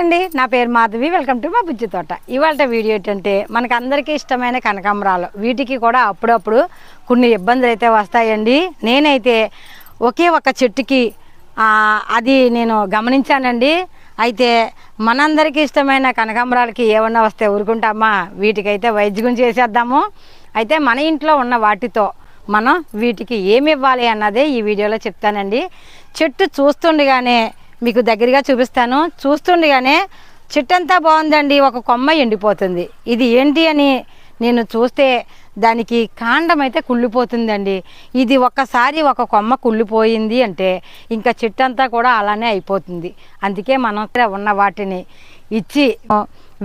అండి నా పేరు మాధవి. వెల్కమ్ టు మా బుజ్జి తోట. ఇవాళ వీడియో ఏంటంటే మనకు అందరికీ ఇష్టమైన కనకాంబరాలు. వీటికి కూడా అప్పుడప్పుడు కొన్ని ఇబ్బందులు అయితే వస్తాయండి. నేనైతే ఒకే ఒక చెట్టుకి అది నేను గమనించానండి. అయితే మనందరికీ ఇష్టమైన కనకాంబరాలకి ఏమన్నా వస్తే ఊరుకుంటామా? వీటికైతే వైద్యం చేసేద్దాము. అయితే మన ఇంట్లో ఉన్న వాటితో మనం వీటికి ఏమి ఇవ్వాలి అన్నదే ఈ వీడియోలో చెప్తానండి. చెట్టు చూస్తుండగానే మీకు దగ్గరగా చూపిస్తాను. చూస్తుండగానే చెట్టు అంతా బాగుందండి ఒక కొమ్మ ఎండిపోతుంది. ఇది ఏంటి అని నేను చూస్తే దానికి కాండం అయితే కుళ్ళిపోతుందండి. ఇది ఒక్కసారి ఒక కొమ్మ కుళ్ళిపోయింది అంటే ఇంకా చెట్టు అంతా కూడా అలానే అయిపోతుంది. అందుకే మనం ఉన్న వాటిని ఇచ్చి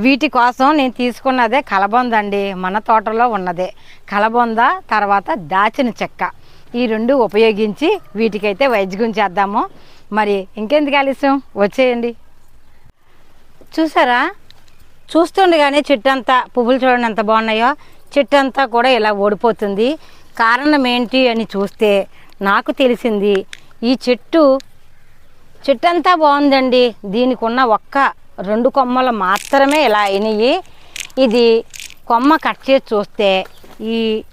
వీటి కోసం నేను తీసుకున్నదే కలబొంద అండి మన తోటలో ఉన్నదే. కలబొంద తర్వాత దాచిన చెక్క. ఈ రెండు ఉపయోగించి వీటికైతే వైద్యం చేద్దాము. మరి ఇంకెందుకు ఆలస్యం? వచ్చేయండి. చూసారా? చూస్తుండగానే చెట్టు అంతా పువ్వులు చూడండి ఎంత బాగున్నాయో. చెట్టు అంతా కూడా ఇలా ఓడిపోతుంది. కారణం ఏంటి అని చూస్తే నాకు తెలిసింది ఈ చెట్టు చెట్టు అంతా బాగుందండి. దీనికి ఉన్న ఒక్క రెండు కొమ్మలు మాత్రమే ఇలా అయినాయి. ఇది కొమ్మ కట్ చేసి చూస్తే ఈ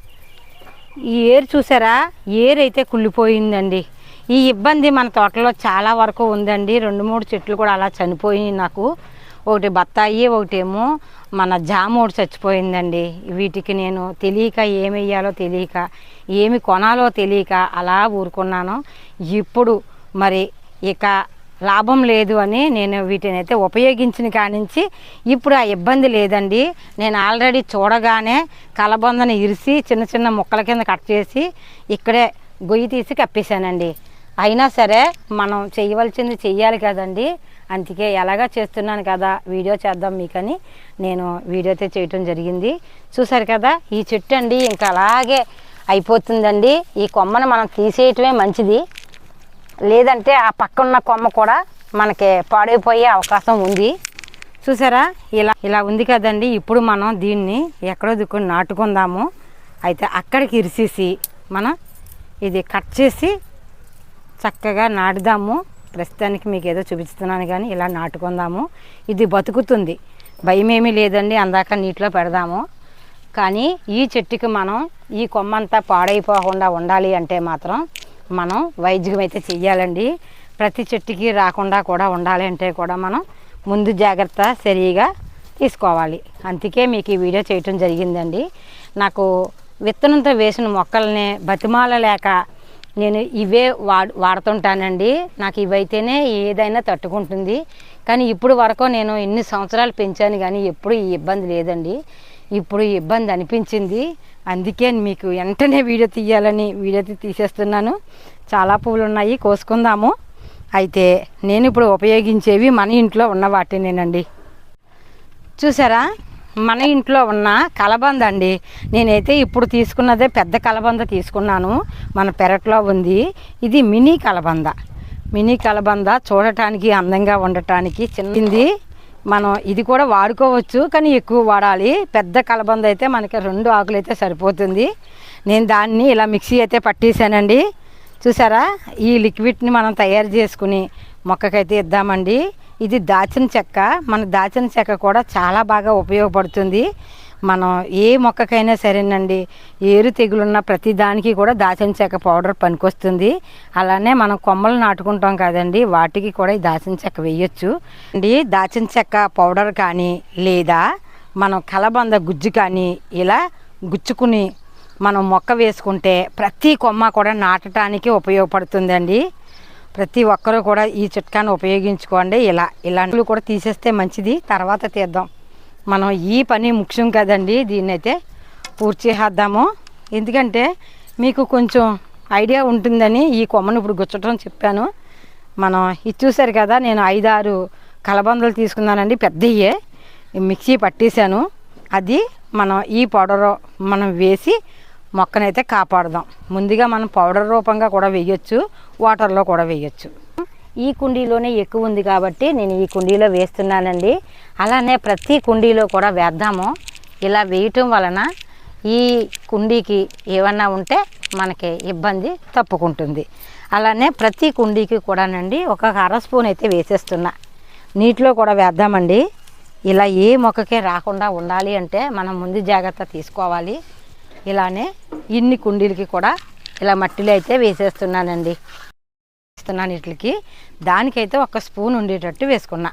ఈ ఏరు చూసారా? ఏరు అయితే కుళ్ళిపోయిందండి. ఈ ఇబ్బంది మన తోటలో చాలా వరకు ఉందండి. రెండు మూడు చెట్లు కూడా అలా చనిపోయి నాకు. ఒకటి బత్తాయి ఒకటేమో మన జామ ఒకటి చచ్చిపోయిందండి. వీటికి నేను తెలియక ఏమి వేయాలో తెలియక ఏమి కొనాలో తెలియక అలా ఊరుకున్నాను. ఇప్పుడు మరి ఇక లాభం లేదు అని నేను వీటిని అయితే ఉపయోగించిన కానించి ఇప్పుడు ఆ ఇబ్బంది లేదండి. నేను ఆల్రెడీ చూడగానే కలబందని ఇరిసి చిన్న చిన్న ముక్కల కింద కట్ చేసి ఇక్కడే గొయ్యి తీసి కప్పేశానండి. అయినా సరే మనం చేయవలసింది చెయ్యాలి కదండి. అందుకే ఎలాగా చేస్తున్నాను కదా వీడియో చేద్దాం మీకని. నేను వీడియో అయితే చేయటం జరిగింది. చూసారు కదా ఈ చెట్టు అండి ఇంకా అలాగే అయిపోతుందండి. ఈ కొమ్మను మనం తీసేయటమే మంచిది. లేదంటే ఆ పక్కన్న కొమ్మ కూడా మనకి పాడైపోయే అవకాశం ఉంది. చూసారా? ఇలా ఇలా ఉంది కదండి. ఇప్పుడు మనం దీన్ని ఎక్కడో దిక్కుని నాటుకుందాము. అయితే అక్కడికి ఇరిసేసి మనం ఇది కట్ చేసి చక్కగా నాటుదాము. ప్రస్తుతానికి మీకు ఏదో చూపిస్తున్నాను కానీ ఇలా నాటుకుందాము. ఇది బతుకుతుంది. భయమేమీ లేదండి అందాక నీటిలో పెడదాము. కానీ ఈ చెట్టుకి మనం ఈ కొమ్మంతా పాడైపోకుండా ఉండాలి అంటే మాత్రం మనం వైద్యం అయితే చెయ్యాలండి. ప్రతి చెట్టుకి రాకుండా కూడా ఉండాలి అంటే కూడా మనం ముందు జాగ్రత్త సరిగా తీసుకోవాలి. అందుకే మీకు ఈ వీడియో చేయటం జరిగిందండి. నాకు విత్తనంతో వేసిన మొక్కల్ని బతిమాల లేక నేను ఇవే వాడు వాడుతుంటానండి. నాకు ఇవైతేనే ఏదైనా తట్టుకుంటుంది. కానీ ఇప్పుడు వరకు నేను ఎన్ని సంవత్సరాలు పెంచాను కానీ ఎప్పుడు ఈ ఇబ్బంది లేదండి. ఇప్పుడు ఈ ఇబ్బంది అనిపించింది. అందుకే మీకు వెంటనే వీడియో తీయాలని వీడియో తీసేస్తున్నాను. చాలా పువ్వులు ఉన్నాయి కోసుకుందాము. అయితే నేను ఇప్పుడు ఉపయోగించేవి మన ఇంట్లో ఉన్న వాటినేనండి. చూసారా? మన ఇంట్లో ఉన్న కలబంద అండి. నేనైతే ఇప్పుడు తీసుకున్నదే పెద్ద కలబంద తీసుకున్నాను. మన పెరట్లో ఉంది. ఇది మినీ కలబంద. మినీ కలబంద చూడటానికి అందంగా ఉండటానికి చిన్నది. మనం ఇది కూడా వాడుకోవచ్చు కానీ ఎక్కువ వాడాలి. పెద్ద కలబంద అయితే మనకి రెండు ఆకులు అయితే సరిపోతుంది. నేను దాన్ని ఇలా మిక్సీ అయితే పట్టేశానండి. చూసారా? ఈ లిక్విడ్ని మనం తయారు చేసుకుని మొక్కకైతే ఇద్దామండి. ఇది దాచిన చెక్క. మన దాచిన చెక్క కూడా చాలా బాగా ఉపయోగపడుతుంది. మనం ఏ మొక్కకైనా సరేనండి ఏరు తెగులున్న ప్రతి దానికి కూడా దాచిన చెక్క పౌడర్ పనికొస్తుంది. అలానే మనం కొమ్మలు నాటుకుంటాం కదండి వాటికి కూడా ఈ దాచిన చెక్క వేయచ్చు. అండి దాచిన చెక్క పౌడర్ కానీ లేదా మనం కలబంద గుజ్జు కానీ ఇలా గుచ్చుకుని మనం మొక్క వేసుకుంటే ప్రతి కొమ్మ కూడా నాటడానికి ఉపయోగపడుతుందండి. ప్రతి ఒక్కరూ కూడా ఈ చిట్కాను ఉపయోగించుకోండి. ఇలా ఇలాంటివి కూడా తీసేస్తే మంచిది. తర్వాత తీద్దాం. మనం ఈ పని ముఖ్యం కదండి. దీన్ని అయితే పూర్తి చేద్దాము. ఎందుకంటే మీకు కొంచెం ఐడియా ఉంటుందని ఈ కొమ్మను ఇప్పుడు గుచ్చటం చెప్పాను. మనం ఇది చూసారు కదా నేను ఐదారు కలబందలు తీసుకున్నానండి. పెద్దయ్యే. మిక్సీ పట్టేశాను. అది మనం ఈ పౌడర్ మనం వేసి మొక్కనైతే కాపాడదాం. ముందుగా మనం పౌడర్ రూపంగా కూడా వేయొచ్చు వాటర్లో కూడా వేయొచ్చు. ఈ కుండీలోనే ఎక్కువ ఉంది కాబట్టి నేను ఈ కుండీలో వేస్తున్నానండి. అలానే ప్రతి కుండీలో కూడా వేద్దాము. ఇలా వేయటం వలన ఈ కుండీకి ఏమన్నా ఉంటే మనకి ఇబ్బంది తప్పుకుంటుంది. అలానే ప్రతి కుండీకి కూడానండి ఒక అర స్పూన్ అయితే వేసేస్తున్నా. నీటిలో కూడా వేద్దామండి. ఇలా ఏ మొక్కకే రాకుండా ఉండాలి అంటే మనం ముందు జాగ్రత్త తీసుకోవాలి. ఇలానే ఇన్ని కుండీలకి కూడా ఇలా మట్టిలో అయితే వేసేస్తున్నానండి. వేస్తున్నాను వీటికి దానికైతే ఒక స్పూన్ ఉండేటట్టు వేసుకున్నా.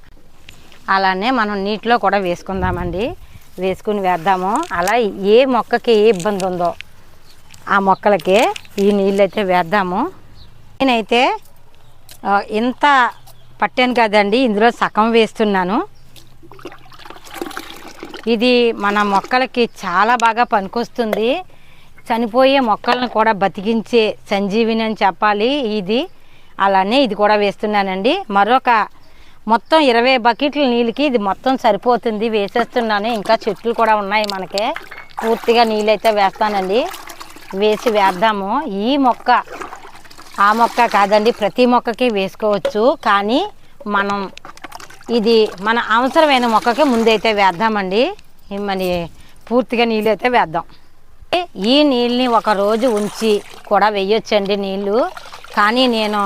అలానే మనం నీటిలో కూడా వేసుకుందామండి. వేసుకుని వేద్దాము. అలా ఏ మొక్కకి ఏ ఇబ్బంది ఉందో ఆ మొక్కలకి ఈ నీళ్ళు అయితే వేద్దాము. నేనైతే ఇంత పట్టాను కదండి. ఇందులో సగం వేస్తున్నాను. ఇది మన మొక్కలకి చాలా బాగా పనికొస్తుంది. చనిపోయే మొక్కలను కూడా బతికించే సంజీవిని అని చెప్పాలి ఇది. అలానే ఇది కూడా వేస్తున్నానండి. మరొక మొత్తం ఇరవై బకెట్ల నీళ్ళకి ఇది మొత్తం సరిపోతుంది. వేసేస్తున్నాను. ఇంకా చెట్లు కూడా ఉన్నాయి మనకి. పూర్తిగా నీళ్ళైతే వేస్తానండి. వేసి వేద్దాము. ఈ మొక్క ఆ మొక్క కాదండి ప్రతి మొక్కకి వేసుకోవచ్చు. కానీ మనం ఇది మన అవసరమైన మొక్కకి ముందైతే వేద్దామండి. మరి పూర్తిగా నీళ్ళు అయితే వేద్దాం ఈ నీళ్ళని ఒక రోజు ఉంచి కూడా వేయొచ్చండి నీళ్ళు. కానీ నేను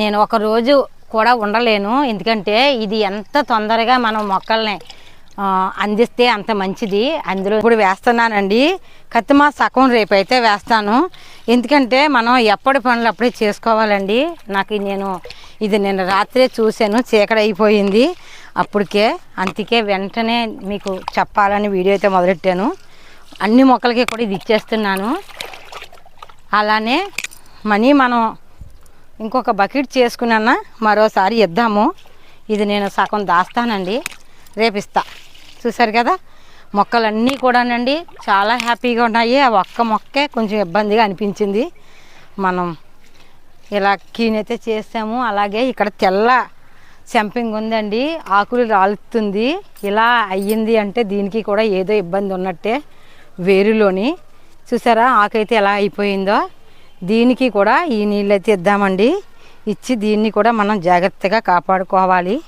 నేను ఒక రోజు కూడా ఉండలేను. ఎందుకంటే ఇది ఎంత తొందరగా మనం మొక్కల్ని అందిస్తే అంత మంచిది. అందులో ఇప్పుడు వేస్తున్నానండి. కత్తిమా సగం రేపైతే వేస్తాను. ఎందుకంటే మనం ఎప్పటి పనులు అప్పుడే చేసుకోవాలండి. నాకు నేను ఇది నేను రాత్రే చూశాను. చీకటి అయిపోయింది. అప్పటికే అందుకే వెంటనే మీకు చెప్పాలని వీడియో అయితే మొదలెట్టాను. అన్ని మొక్కలకి కూడా ఇది ఇచ్చేస్తున్నాను. అలానే మనీ మనం ఇంకొక బకెట్ చేసుకున్నా మరోసారి ఇద్దాము. ఇది నేను సగం దాస్తానండి. రేపిస్తా. చూసారు కదా? మొక్కలన్నీ కూడానండి చాలా హ్యాపీగా ఉన్నాయి. ఆ ఒక్క మొక్కే కొంచెం ఇబ్బందిగా అనిపించింది. మనం ఇలా క్లీనైతే చేసాము. అలాగే ఇక్కడ తెల్ల సెంపింగ్ ఉందండి. ఆకులు రాలుతుంది. ఇలా అయ్యింది అంటే దీనికి కూడా ఏదో ఇబ్బంది ఉన్నట్టే వేరులోని. చూసారా? ఆకైతే ఎలా అయిపోయిందో. దీనికి కూడా ఈ నీళ్ళు అయితే ఇద్దామండి. ఇచ్చి దీన్ని కూడా మనం జాగ్రత్తగా కాపాడుకోవాలి.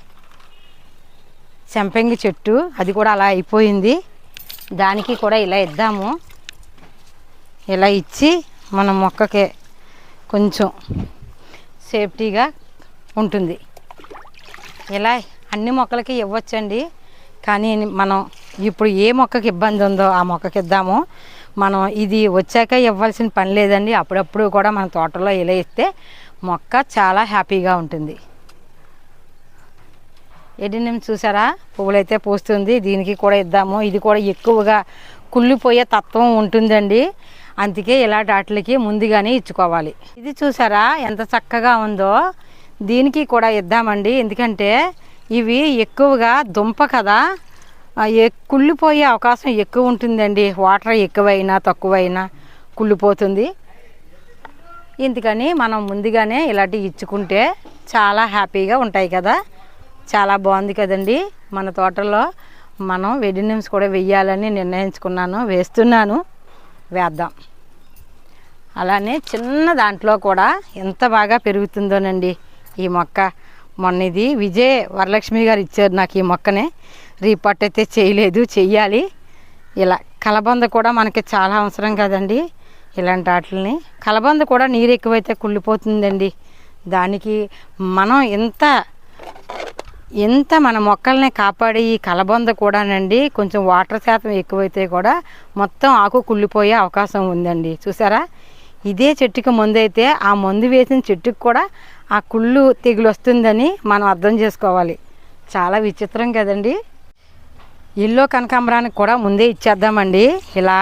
చెంపంగి చెట్టు అది కూడా అలా అయిపోయింది. దానికి కూడా ఇలా ఇద్దాము. ఇలా ఇచ్చి మన మొక్కకి కొంచెం సేఫ్టీగా ఉంటుంది. ఇలా అన్ని మొక్కలకి ఇవ్వచ్చండి. కానీ మనం ఇప్పుడు ఏ మొక్కకి ఇబ్బంది ఉందో ఆ మొక్కకి ఇద్దాము. మనం ఇది వచ్చాక ఇవ్వాల్సిన పని లేదండి. అప్పుడప్పుడు కూడా మన తోటలో ఇలా ఇస్తే మొక్క చాలా హ్యాపీగా ఉంటుంది. ఎడినం చూసారా? పువ్వులైతే పూస్తుంది. దీనికి కూడా ఇద్దాము. ఇది కూడా ఎక్కువగా కుళ్ళిపోయే తత్వం ఉంటుందండి. అందుకే ఇలాంటి వాటికి ముందుగానే ఇచ్చుకోవాలి. ఇది చూసారా? ఎంత చక్కగా ఉందో. దీనికి కూడా ఇద్దామండి. ఎందుకంటే ఇవి ఎక్కువగా దుంప కదా. కుళ్ళిపోయే అవకాశం ఎక్కువ ఉంటుందండి. వాటర్ ఎక్కువైనా తక్కువైనా కుళ్ళిపోతుంది. ఇందుకని మనం ముందుగానే ఇలాంటివి ఇచ్చుకుంటే చాలా హ్యాపీగా ఉంటాయి కదా. చాలా బాగుంది కదండి. మన తోటలో మనం వెడినిమ్స్ కూడా వెయ్యాలని నిర్ణయించుకున్నాను వేస్తున్నాను. వేద్దాం. అలానే చిన్న దాంట్లో కూడా ఎంత బాగా పెరుగుతుందోనండి ఈ మొక్క. మొన్న ఇది విజయ్ వరలక్ష్మి గారు ఇచ్చారు నాకు ఈ మొక్కనే. రీపట్ అయితే చేయలేదు చెయ్యాలి. ఇలా కలబంద కూడా మనకి చాలా అవసరం కదండి ఇలాంటి వాటిని కలబంద కూడా నీరు ఎక్కువైతే కుళ్ళిపోతుందండి. దానికి మనం ఎంత ఎంత మన మొక్కల్ని కాపాడి ఈ కలబంద కూడానండి కొంచెం వాటర్ శాతం ఎక్కువైతే కూడా మొత్తం ఆకు కుళ్ళిపోయే అవకాశం ఉందండి. చూసారా? ఇదే చెట్టుకి మందు అయితే ఆ మందు వేసిన చెట్టుకి కూడా ఆ కుళ్ళు తెగులు వస్తుందని మనం అర్థం చేసుకోవాలి. చాలా విచిత్రం కదండి. ఎల్లో కనకాంబరానికి కూడా ముందే ఇచ్చేద్దామండి. ఇలా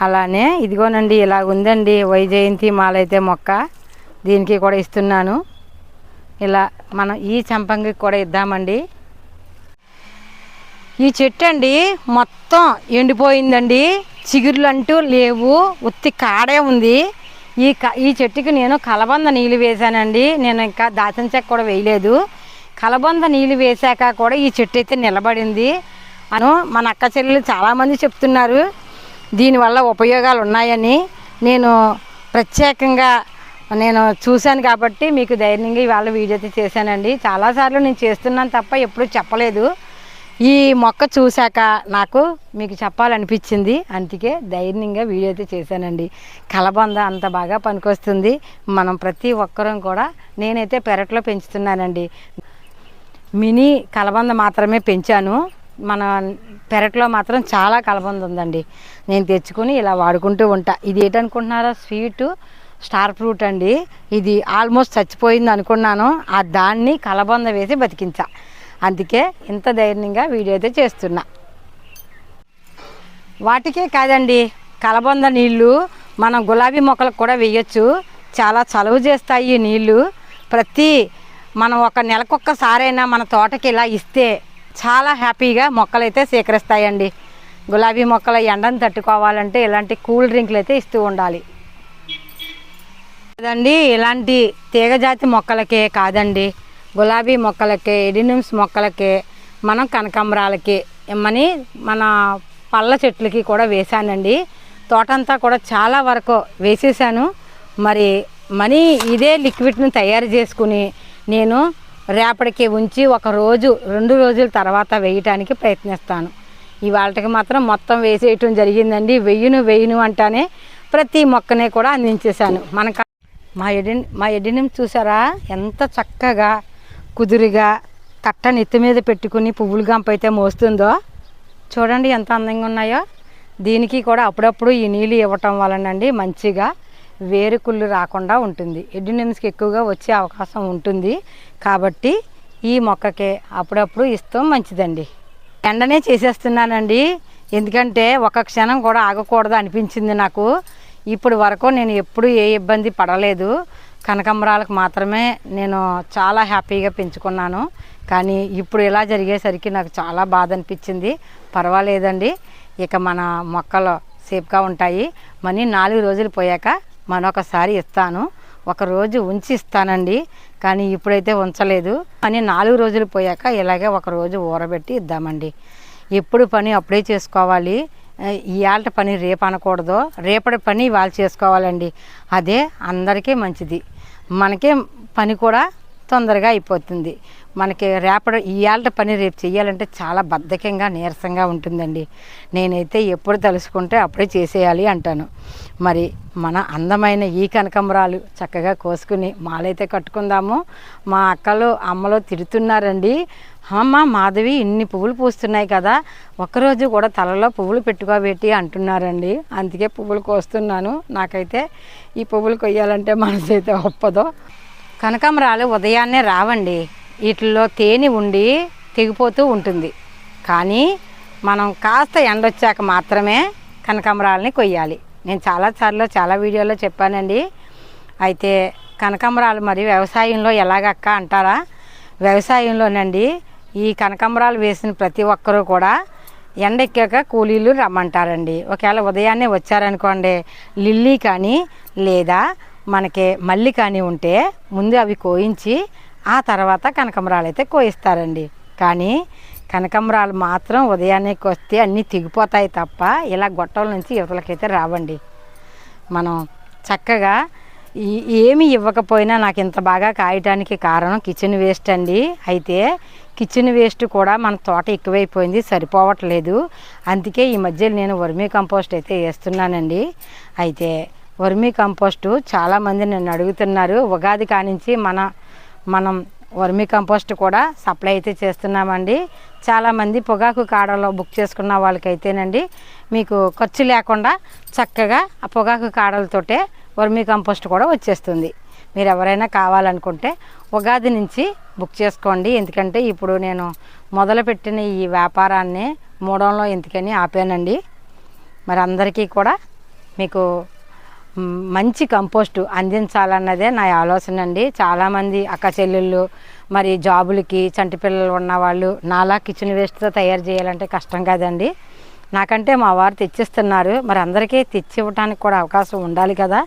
అలానే ఇదిగోనండి ఇలా ఉందండి. వైజయంతి మాలైతే మొక్క దీనికి కూడా ఇస్తున్నాను. ఇలా మనం ఈ చంపంగి కూడా ఇద్దామండి. ఈ చెట్టు అండి మొత్తం ఎండిపోయిందండి. చిగురులు అంటూ లేవు. ఉత్తి కాడే ఉంది. ఈ క ఈ చెట్టుకి నేను కలబంద నీళ్ళు వేశానండి. నేను ఇంకా దాచిన చెక్క కూడా వేయలేదు. కలబంద నీళ్ళు వేశాక కూడా ఈ చెట్టు అయితే నిలబడింది. అను మన అక్క చెల్లెలు చాలామంది చెప్తున్నారు. దీనివల్ల ఉపయోగాలు ఉన్నాయని. నేను ప్రత్యేకంగా నేను చూశాను కాబట్టి మీకు ధైర్యంగా ఇవాళ వీడియో అయితే చేశానండి. చాలాసార్లు నేను చేస్తున్నాను తప్ప ఎప్పుడూ చెప్పలేదు. ఈ మొక్క చూశాక నాకు మీకు చెప్పాలనిపించింది. అందుకే ధైర్యంగా వీడియో అయితే చేశానండి. కలబంద అంత బాగా పనికొస్తుంది. మనం ప్రతి ఒక్కరం కూడా నేనైతే పెరట్లో పెంచుతున్నానండి. మినీ కలబంద మాత్రమే పెంచాను. మన పెరట్లో మాత్రం చాలా కలబంద ఉందండి. నేను తెచ్చుకుని ఇలా వాడుకుంటూ ఉంటా. ఇది ఏంటనుకుంటున్నారా? స్వీటు స్టార్ ఫ్రూట్ అండి. ఇది ఆల్మోస్ట్ చచ్చిపోయింది అనుకున్నాను. ఆ దాన్ని కలబంద వేసి బతికించా. అందుకే ఇంత ధైర్యంగా వీడియో అయితే చేస్తున్నా. వాటికే కాదండి కలబంద నీళ్ళు మనం గులాబీ మొక్కలకు కూడా వేయచ్చు. చాలా చలువ చేస్తాయి ఈ నీళ్ళు. ప్రతి మనం ఒక నెలకొక్కసారైనా మన తోటకి ఇలా ఇస్తే చాలా హ్యాపీగా మొక్కలైతే సేకరిస్తాయండి. గులాబీ మొక్కల ఎండను తట్టుకోవాలంటే ఇలాంటి కూల్ డ్రింక్లు అయితే ఇస్తూ ఉండాలి. కాదండి ఇలాంటి తీగజాతి మొక్కలకే కాదండి. గులాబీ మొక్కలకే ఎడినిమ్స్ మొక్కలకే మనం కనకాంబరాలకి ఇమ్మని మన పళ్ళ చెట్లకి కూడా వేశానండి. తోటంతా కూడా చాలా వరకు వేసేసాను మరి మనీ ఇదే లిక్విడ్ని తయారు చేసుకుని నేను రేపటికి ఉంచి ఒక రోజు రెండు రోజుల తర్వాత వేయటానికి ప్రయత్నిస్తాను. ఇవాళకి మాత్రం మొత్తం వేసేయటం జరిగిందండి. వెయ్యిను వెయ్యిను అంటానే ప్రతి మొక్కనే కూడా అందించేశాను. మనకు మా ఎడి మా ఎడిని చూసారా? ఎంత చక్కగా కుదురుగా తట్ట నెత్తి మీద పెట్టుకుని పువ్వులు గంపైతే మోస్తుందో. చూడండి ఎంత అందంగా ఉన్నాయో. దీనికి కూడా అప్పుడప్పుడు ఈ నీళ్ళు ఇవ్వటం వలనండి మంచిగా వేరుకుళ్ళు రాకుండా ఉంటుంది. ఎడ్డినిమ్స్కి ఎక్కువగా వచ్చే అవకాశం ఉంటుంది. కాబట్టి ఈ మొక్కకే అప్పుడప్పుడు ఇస్తాం మంచిదండి. ఎండనే చేసేస్తున్నానండి. ఎందుకంటే ఒక క్షణం కూడా ఆగకూడదు అనిపించింది నాకు. ఇప్పుడు వరకు నేను ఎప్పుడు ఏ ఇబ్బంది పడలేదు. కనకంబరాలకు మాత్రమే నేను చాలా హ్యాపీగా పెంచుకున్నాను. కానీ ఇప్పుడు ఇలా జరిగేసరికి నాకు చాలా బాధ అనిపించింది. పర్వాలేదండి. ఇక మన మొక్కలు సేఫ్గా ఉంటాయి. మనీ నాలుగు రోజులు పోయాక మరొకసారి ఇస్తాను. ఒకరోజు ఉంచి ఇస్తానండి కానీ ఇప్పుడైతే ఉంచలేదు. అని నాలుగు రోజులు పోయాక ఇలాగే ఒక రోజు ఊరబెట్టి ఇద్దామండి. ఎప్పుడు పని అప్పుడే చేసుకోవాలి. ఇవాళ పని రేపు అనకూడదు. రేపటి పని ఇవాళ చేసుకోవాలండి. అదే అందరికీ మంచిది. మనకే పని కూడా తొందరగా అయిపోతుంది. మనకి రేపటి ఇవాళ పని రేపు చేయాలంటే చాలా బద్ధకంగా నీరసంగా ఉంటుందండి. నేనైతే ఎప్పుడు తలుసుకుంటే అప్పుడే చేసేయాలి అంటాను. మరి మన అందమైన ఈ కనకంబరాలు చక్కగా కోసుకుని మాలైతే కట్టుకుందాము. మా అక్కలు అమ్మలో తిడుతున్నారండి. అమ్మ మాధవి ఇన్ని పువ్వులు పూస్తున్నాయి కదా ఒక్కరోజు కూడా తలలో పువ్వులు పెట్టుకోబెట్టి అంటున్నారండి. అందుకే పువ్వులు కోస్తున్నాను. నాకైతే ఈ పువ్వులు కొయ్యాలంటే మనసు అయితే ఒప్పదో. కనకాంబరాలు ఉదయాన్నే రావండి. వీటిల్లో తేనె ఉండి తెగిపోతూ ఉంటుంది. కానీ మనం కాస్త ఎండొచ్చాక మాత్రమే కనకాంబరాలని కొయ్యాలి. నేను చాలాసార్లు చాలా వీడియోలో చెప్పానండి. అయితే కనకాంబరాలు మరి వ్యవసాయంలో ఎలాగక్క అంటారా? వ్యవసాయంలోనండి ఈ కనకాంబరాలు వేసిన ప్రతి ఒక్కరూ కూడా ఎండెక్కాక కూలీలు రమ్మంటారండి. ఒకవేళ ఉదయాన్నే వచ్చారనుకోండి లిల్లీ కానీ లేదా మనకి మల్లి కానీ ఉంటే ముందు అవి కోయించి ఆ తర్వాత కనకమరాలు అయితే కోయిస్తారండి. కానీ కనకమరాలు మాత్రం ఉదయాన్నే వస్తే అన్నీ తెగిపోతాయి తప్ప ఇలా గొట్టల నుంచి యువతలకైతే రావండి. మనం చక్కగా ఏమి ఇవ్వకపోయినా నాకు ఇంత బాగా కాయటానికి కారణం కిచెన్ వేస్ట్ అండి. అయితే కిచెన్ వేస్ట్ కూడా మన తోట ఎక్కువైపోయింది సరిపోవట్లేదు. అందుకే ఈ మధ్య నేను వర్మీ కంపోస్ట్ అయితే వేస్తున్నానండి. అయితే వర్మీ కంపోస్టు చాలామంది నన్ను అడుగుతున్నారు. ఉగాది కానించి మన మనం వర్మీ కంపోస్ట్ కూడా సప్లై అయితే చేస్తున్నామండి. చాలామంది పొగాకు కాడలో బుక్ చేసుకున్న వాళ్ళకైతేనండి మీకు ఖర్చు లేకుండా చక్కగా ఆ పొగాకు కాడలతోటే వర్మీ కంపోస్ట్ కూడా వచ్చేస్తుంది. మీరు ఎవరైనా కావాలనుకుంటే ఉగాది నుంచి బుక్ చేసుకోండి. ఎందుకంటే ఇప్పుడు నేను మొదలుపెట్టిన ఈ వ్యాపారాన్ని మూడంలో ఎందుకని ఆపానండి. మరి అందరికీ కూడా మీకు మంచి కంపోస్టు అందించాలన్నదే నా ఆలోచన అండి. చాలామంది అక్క చెల్లెళ్ళు మరి జాబులకి చంటి పిల్లలు ఉన్నవాళ్ళు నాలా కిచెన్ వేస్ట్తో తయారు చేయాలంటే కష్టం కాదండి. నాకంటే మా వారు తెచ్చిస్తున్నారు. మరి అందరికీ తెచ్చి ఇవ్వడానికి కూడా అవకాశం ఉండాలి కదా.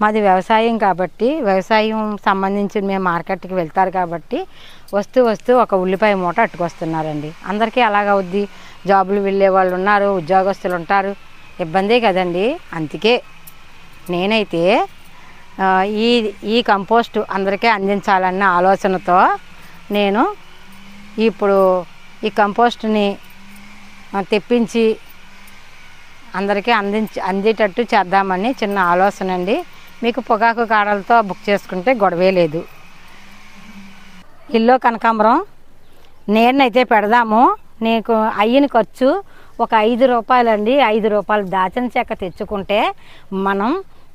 మాది వ్యవసాయం కాబట్టి వ్యవసాయం సంబంధించి మేము మార్కెట్కి వెళ్తారు కాబట్టి వస్తూ వస్తూ ఒక ఉల్లిపాయ మూట అట్టుకొస్తున్నారండి. అందరికీ అలాగవుద్ది జాబులు వెళ్ళే వాళ్ళు ఉన్నారు ఉద్యోగస్తులు ఉంటారు. ఇబ్బందే కదండి. అందుకే నేనైతే ఈ ఈ కంపోస్ట్ అందరికీ అందించాలన్న ఆలోచనతో నేను ఇప్పుడు ఈ కంపోస్ట్ని తెప్పించి అందరికీ అందించి అందేటట్టు చేద్దామని చిన్న ఆలోచన అండి. మీకు పొగాకు కాడలతో బుక్ చేసుకుంటే గొడవే లేదు. ఇల్లు కనకాంబరం నేనైతే పెడదాము. నీకు అయ్యిన ఖర్చు ఒక ఐదు రూపాయలండి. ఐదు రూపాయలు దాచిన చెక్క తెచ్చుకుంటే మనం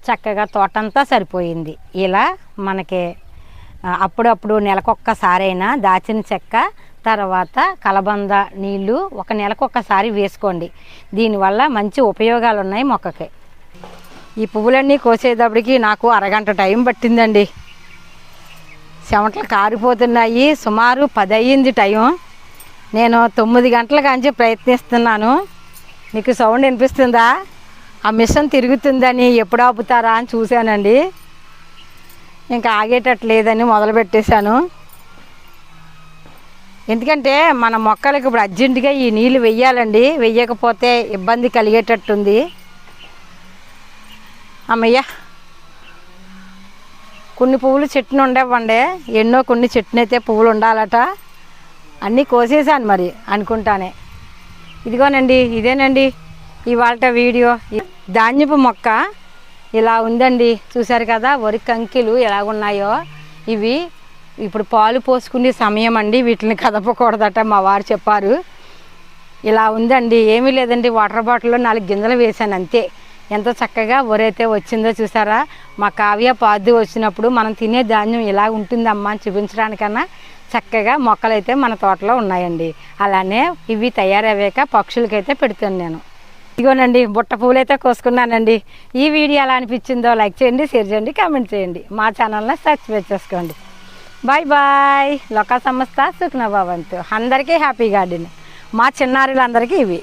చక్కగా తోటంతా సరిపోయింది. ఇలా మనకి అప్పుడప్పుడు నెలకొక్కసారైనా దాచిన చెక్క తర్వాత కలబంద నీళ్ళు ఒక నెలకొక్కసారి వేసుకోండి. దీనివల్ల మంచి ఉపయోగాలు ఉన్నాయి మొక్కకి. ఈ పువ్వులన్నీ కోసేటప్పటికి నాకు అరగంట టైం పట్టిందండి. చెమటలు కారిపోతున్నాయి. సుమారు పది అయ్యింది టైం. నేను తొమ్మిది గంటల కాంచి ప్రయత్నిస్తున్నాను. మీకు సౌండ్ వినిపిస్తుందా? ఆ మిషన్ తిరుగుతుందని ఎప్పుడు ఆపుతారా అని చూశానండి. ఇంకా ఆగేటట్టు లేదని మొదలు పెట్టేశాను. ఎందుకంటే మన మొక్కలకు ఇప్పుడు అర్జెంటుగా ఈ నీళ్ళు వెయ్యాలండి. వెయ్యకపోతే ఇబ్బంది కలిగేటట్టుంది. అమ్మయ్య కొన్ని పువ్వులు చెట్టును ఉండేవ్వండి ఎన్నో కొన్ని చెట్టునైతే పువ్వులు ఉండాలట. అన్నీ కోసేసాను మరి అనుకుంటానే. ఇదిగోనండి ఇదేనండి. ఇవాళ వీడియో. ధాన్యపు మొక్క ఇలా ఉందండి. చూసారు కదా వరి కంకిలు ఎలాగున్నాయో ఇవి ఇప్పుడు పాలు పోసుకునే సమయం అండి. వీటిని కదపకూడదట మా వారు చెప్పారు. ఇలా ఉందండి. ఏమీ లేదండి. వాటర్ బాటిల్లో నాలుగు గింజలు వేసాను అంతే. ఎంత చక్కగా వరైతే వచ్చిందో చూసారా? మా కావ్య పాదు వచ్చినప్పుడు మనం తినే ధాన్యం ఇలా ఉంటుందమ్మా అని చూపించడానికన్నా చక్కగా మొక్కలైతే మన తోటలో ఉన్నాయండి. అలానే ఇవి తయారయ్యాక పక్షులకైతే పెడుతాను నేను. ఇదిగోనండి బుట్ట పూలైతే కోసుకున్నానండి. ఈ వీడియో ఎలా అనిపించిందో లైక్ చేయండి షేర్ చేయండి కామెంట్ చేయండి. మా ఛానల్ని సబ్స్క్రైబ్ చేసుకోండి. Bye bye. లోక సంస్థ సుఖ్నభవంతు. అందరికీ హ్యాపీ గార్డెన్. మా చిన్నారులందరికీ ఇవి.